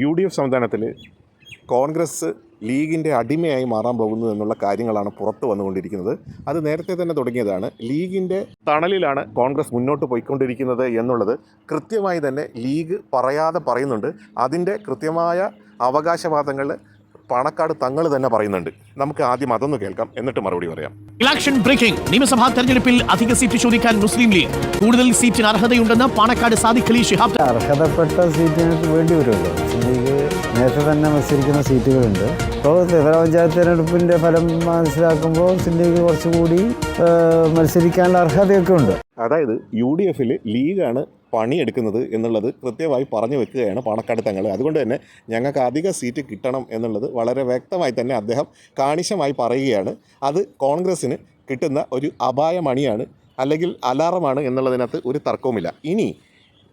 U D F സംവിധാനത്തിൽ കോൺഗ്രസ് ലീഗിന്റെ അടിമയായി മാറാൻ പോകുന്നു എന്നുള്ള കാര്യങ്ങളാണ് പുറത്തു വന്നുകൊണ്ടിരിക്കുന്നത്. അത് നേരത്തെ തന്നെ തുടങ്ങിയതാണ്. ലീഗിന്റെ തണലിലാണ് കോൺഗ്രസ് മുന്നോട്ട് പോയിക്കൊണ്ടിരിക്കുന്നത് എന്നുള്ളത് കൃത്യമായി തന്നെ ലീഗ് പറയാതെ പറയുന്നുണ്ട്. അതിന്റെ കൃത്യമായ അവകാശവാദങ്ങൾ പണക്കാട് തങ്ങൾ തന്നെ പറയുന്നുണ്ട്. നമുക്ക് ആദ്യം അതൊന്ന് കേൾക്കാം എന്നിട്ട് മറുപടി പറയാം. Election breaking. നിയമസഭാ തെരഞ്ഞെടുപ്പിൽ അധിക സീറ്റ് ചോദിക്കാൻ മുസ്ലിം ലീഗ്. കൂടുതൽ സീറ്റിന് അർഹതയുണ്ടെന്ന് പാണക്കാട് സാദിഖ് അലി ഷിഹാബ് അർഹതപ്പെട്ട സീറ്റിന് വേണ്ടി വരുമല്ലോ. മുസ്ലിം ലീഗ് നേരത്തെ തന്നെ മത്സരിക്കുന്ന സീറ്റുകളുണ്ട്. ഇപ്പോൾ ത്രിതല പഞ്ചായത്ത് തെരഞ്ഞെടുപ്പിന്റെ ഫലം മനസ്സിലാക്കുമ്പോൾ മുസ്ലിം ലീഗ് കുറച്ചുകൂടി മത്സരിക്കാനുള്ള അർഹതയൊക്കെ ഉണ്ട്. അതായത് യു ഡി എഫിൽ ലീഗാണ് പണിയെടുക്കുന്നത് എന്നുള്ളത് കൃത്യമായി പറഞ്ഞു വെക്കുകയാണ് പാണക്കാട് തങ്ങൾ അതുകൊണ്ട് തന്നെ ഞങ്ങൾക്ക് അധിക സീറ്റ് കിട്ടണം എന്നുള്ളത് വളരെ വ്യക്തമായി തന്നെ അദ്ദേഹം കാണിശമായി പറയുകയാണ്. അത് കോൺഗ്രസ്സിന് കിട്ടുന്ന ഒരു അപായമണിയാണ് അല്ലെങ്കിൽ അലാറമാണ് എന്നുള്ളതിനകത്ത് ഒരു തർക്കവുമില്ല. ഇനി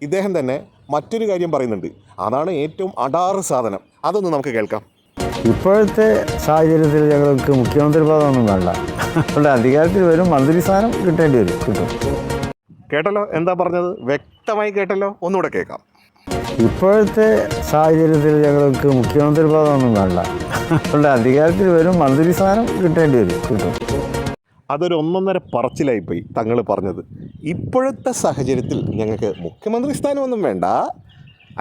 ഇദ്ദേഹം തന്നെ മറ്റൊരു കാര്യം പറയുന്നുണ്ട്. അതാണ് ഏറ്റവും അടാറ് സാധനം. അതൊന്ന് നമുക്ക് കേൾക്കാം. ഇപ്പോഴത്തെ സാഹചര്യത്തിൽ ഞങ്ങൾക്ക് മുഖ്യമന്ത്രി പദമൊന്നും വേണ്ട. അവിടെ അധികാരത്തിൽ വരും മന്ത്രി സ്ഥാനം കിട്ടേണ്ടി വരും. കിട്ടും. കേട്ടല്ലോ? എന്താ പറഞ്ഞത്? വ്യക്തമായി കേട്ടല്ലോ? ഒന്നുകൂടെ കേൾക്കാം. ഇപ്പോഴത്തെ സാഹചര്യത്തിൽ ഞങ്ങൾക്ക് മുഖ്യമന്ത്രി പദമൊന്നും വേണ്ട. അതുകൊണ്ട് അധികാരത്തിൽ വരും മന്ത്രി സ്ഥാനം കിട്ടേണ്ടി വരും. കിട്ടും? അതൊരു ഒന്നൊന്നര പറച്ചിലായിപ്പോയി തങ്ങൾ പറഞ്ഞത്. ഇപ്പോഴത്തെ സാഹചര്യത്തിൽ ഞങ്ങൾക്ക് മുഖ്യമന്ത്രി സ്ഥാനമൊന്നും വേണ്ട.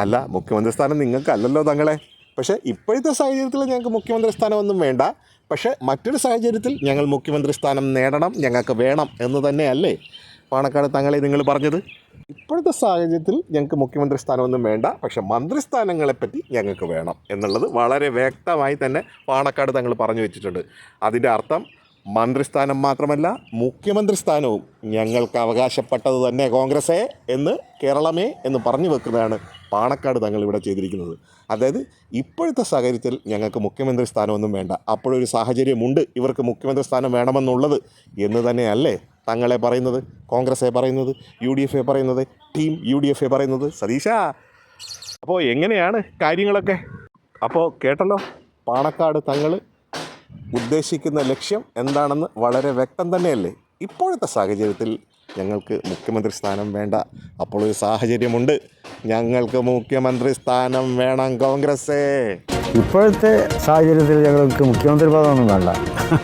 അല്ല മുഖ്യമന്ത്രി സ്ഥാനം നിങ്ങൾക്കല്ലല്ലോ തങ്ങളെ. പക്ഷേ ഇപ്പോഴത്തെ സാഹചര്യത്തിൽ ഞങ്ങൾക്ക് മുഖ്യമന്ത്രി സ്ഥാനമൊന്നും വേണ്ട. പക്ഷേ മറ്റൊരു സാഹചര്യത്തിൽ ഞങ്ങൾ മുഖ്യമന്ത്രി സ്ഥാനം നേടണം ഞങ്ങൾക്ക് വേണം എന്ന് തന്നെയല്ലേ? പാണക്കാട് തങ്ങളെ നിങ്ങൾ പറഞ്ഞത്? ഇപ്പോഴത്തെ സാഹചര്യത്തിൽ ഞങ്ങൾക്ക് മുഖ്യമന്ത്രി സ്ഥാനമൊന്നും വേണ്ട. പക്ഷേ മന്ത്രിസ്ഥാനങ്ങളെപ്പറ്റി ഞങ്ങൾക്ക് വേണം എന്നുള്ളത് വളരെ വ്യക്തമായി തന്നെ പാണക്കാട് തങ്ങൾ പറഞ്ഞു വെച്ചിട്ടുണ്ട്. അതിന്റെ അർത്ഥം മന്ത്രിസ്ഥാനം മാത്രമല്ല മുഖ്യമന്ത്രി സ്ഥാനവും ഞങ്ങൾക്ക് അവകാശപ്പെട്ടത് തന്നെ കോൺഗ്രസേ എന്ന് കേരളമേ എന്ന് പറഞ്ഞു വെക്കുന്നതാണ് പാണക്കാട് തങ്ങൾ ഇവിടെ ചെയ്തിരിക്കുന്നത്. അതായത് ഇപ്പോഴത്തെ സാഹചര്യത്തിൽ ഞങ്ങൾക്ക് മുഖ്യമന്ത്രി സ്ഥാനമൊന്നും വേണ്ട. അപ്പോഴൊരു സാഹചര്യമുണ്ട് ഇവർക്ക് മുഖ്യമന്ത്രി സ്ഥാനം വേണമെന്നുള്ളത് എന്ന് തന്നെയല്ലേ? തങ്ങളെ പറയുന്നത് കോൺഗ്രസ്സെ പറയുന്നത് യു ഡി എഫ് പറയുന്നത് ടീം യു ഡി എഫ് പറയുന്നത്. സതീശ അപ്പോൾ എങ്ങനെയാണ് കാര്യങ്ങളൊക്കെ? അപ്പോൾ കേട്ടല്ലോ പാണക്കാട് തങ്ങൾ ഉദ്ദേശിക്കുന്ന ലക്ഷ്യം എന്താണെന്ന് വളരെ വ്യക്തം തന്നെയല്ലേ? ഇപ്പോഴത്തെ സാഹചര്യത്തിൽ ഞങ്ങൾക്ക് മുഖ്യമന്ത്രി സ്ഥാനം വേണ്ട. അപ്പോൾ ഒരു സാഹചര്യമുണ്ട്. ഞങ്ങൾക്ക് മുഖ്യമന്ത്രി സ്ഥാനം വേണം കോൺഗ്രസ്സേ ഇപ്പോഴത്തെ സാഹചര്യത്തിൽ ഞങ്ങൾക്ക് മുഖ്യമന്ത്രി പദമൊന്നും വേണ്ട.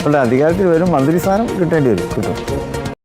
അവിടെ അധികാരത്തിൽ വരും മന്ത്രി സ്ഥാനം കിട്ടേണ്ടി വരും. കിട്ടും.